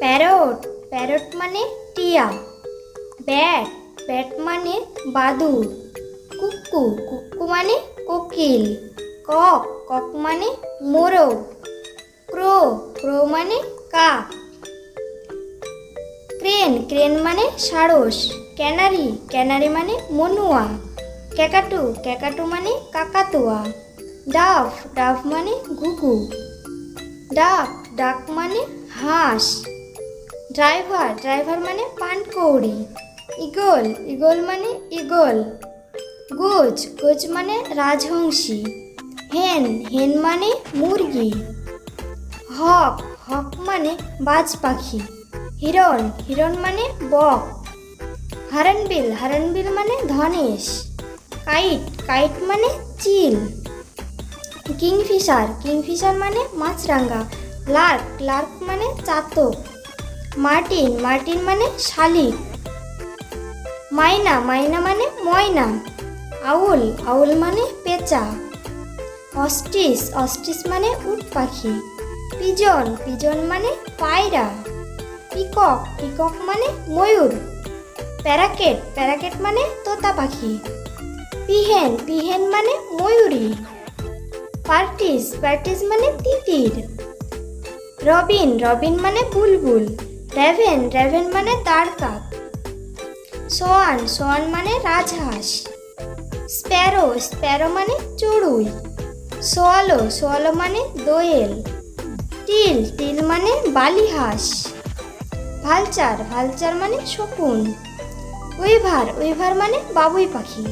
Parrot parrot মানে টিয়া। Bat bat মানে বাদুর কুকু কুকু মানে কোকিল। কক কক মানে মোরগ। ক্রো ক্রো মানে কাক। ক্রেন ক্রেন মানে সারস। ক্যানারি ক্যানারি মানে মনুয়া। ক্যাকাটু ক্যাকাটু মানে কাকাতুয়া। ডাফ ডাফ মানে ঘুঘু। ডাক ডাক মানে হাঁস। ড্রাইভার ড্রাইভার মানে পানকৌড়ি। ইগল ইগল মানে ইগল। গোজ গোজ মানে রাজহংসী। হেন হেন মানে মুরগি। হক হক মানে বাজ পাখি হিরণ হিরণ মানে বক। হারনবিল হারনবিল মানে ধনেশ। কাইট কাইট মানে চিল। কিংফিশার কিংফিশার মানে মাছরাঙ্গা লার্ক লার্ক মানে চাতক। মার্টিন মার্টিন মানে শালিক মাইনা মাইনা মানে ময়না। আউল আউল মানে পেঁচা। অস্টিস অস্টিস মানে উট পাখি। পিজন পিজন মানে পায়রা। পিকক পিকক মানে ময়ূর। প্যারাকেট প্যারাকেট মানে তোতা পাখি। পিহেন পিহেন মানে ময়ূরী। পার্টিস পার্টিস মানে তিতির। রবিন রবিন মানে বুলবুল। রেভেন রেভেন মানে তারকাক সোয়ান সোয়ান মানে রাজহাঁস। স্প্যারো স্প্যারো মানে চড়ুই। সোয়ালো সোয়ালো মানে দোয়েল। টিল টিল মানে বালিহাঁস। ভালচার ভালচার মানে শকুন। উইভার উইভার মানে বাবুই পাখি।